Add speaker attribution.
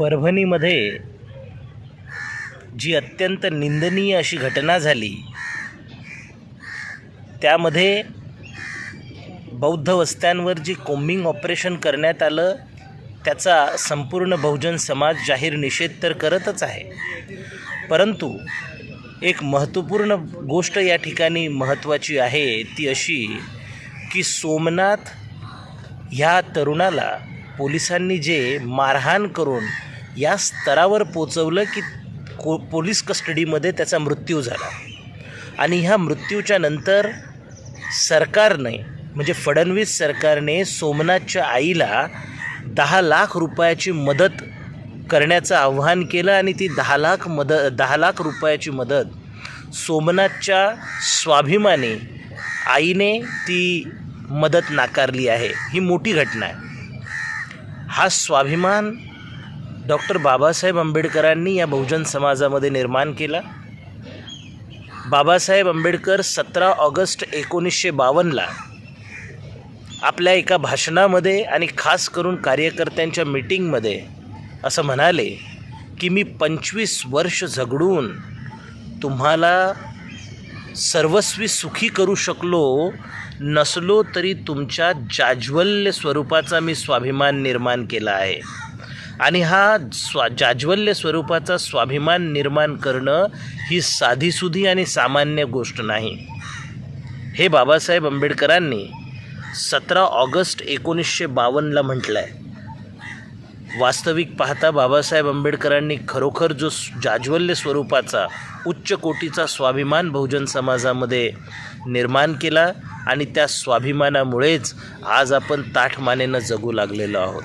Speaker 1: परभणीमध्ये जी अत्यंत निंदनीय अशी घटना झाली त्यामध्ये बौद्ध वस्त्यांवर जी कोम्बिंग ऑपरेशन करण्यात आलं त्याचा संपूर्ण बहुजन समाज जाहीर निषेध तर करतच आहे. परंतु एक महत्त्वपूर्ण गोष्ट या ठिकाणी महत्त्वाची आहे ती अशी की सोमनाथ ह्या तरुणाला पोलिसांनी जे मारहाण करून या स्तरावर पोचवलं की को पोलीस कस्टडीमध्ये त्याचा मृत्यू झाला. आणि ह्या मृत्यूच्या नंतर सरकारने म्हणजे फडणवीस सरकारने सोमनाथच्या आईला दहा लाख रुपयाची मदत करण्याचं आव्हान केलं आणि ती दहा लाख मद दहा लाख रुपयाची मदत सोमनाथच्या स्वाभिमानी आईने ती मदत नाकारली आहे. ही मोठी घटना आहे. हा स्वाभिमान डॉक्टर बाबासाहेब आंबेडकरांनी या बहुजन समाजामध्ये निर्माण केला. बाबासाहेब आंबेडकर सतरा ऑगस्ट एकोणीसशे बावन्नला आपल्या एका भाषणामध्ये आणि खास करून कार्यकर्त्यांच्या मीटिंगमध्ये असं म्हणाले की मी पंचवीस वर्ष झगडून तुम्हाला सर्वस्वी सुखी करू शकलो नसलो तरी तुमच्या जाज्वल्य स्वरूपाचा मी स्वाभिमान निर्माण केला आहे. आणि हा स्वा जाज्वल्य स्वरूपाचा स्वाभिमान निर्माण करणं ही साधीसुधी आणि सामान्य गोष्ट नाही. हे बाबासाहेब आंबेडकरांनी सतरा ऑगस्ट एकोणीसशे बावन्नला म्हटलं आहे वास्तविक पाहता बाबासाहेब आंबेडकरांनी खरोखर जो जाज्वल्य स्वरूपाचा उच्च कोटीचा स्वाभिमान बहुजन समाजामध्ये निर्माण केला आणि त्या स्वाभिमानामुळेच आज आपण ताठमानेनं जगू लागलेलो आहोत.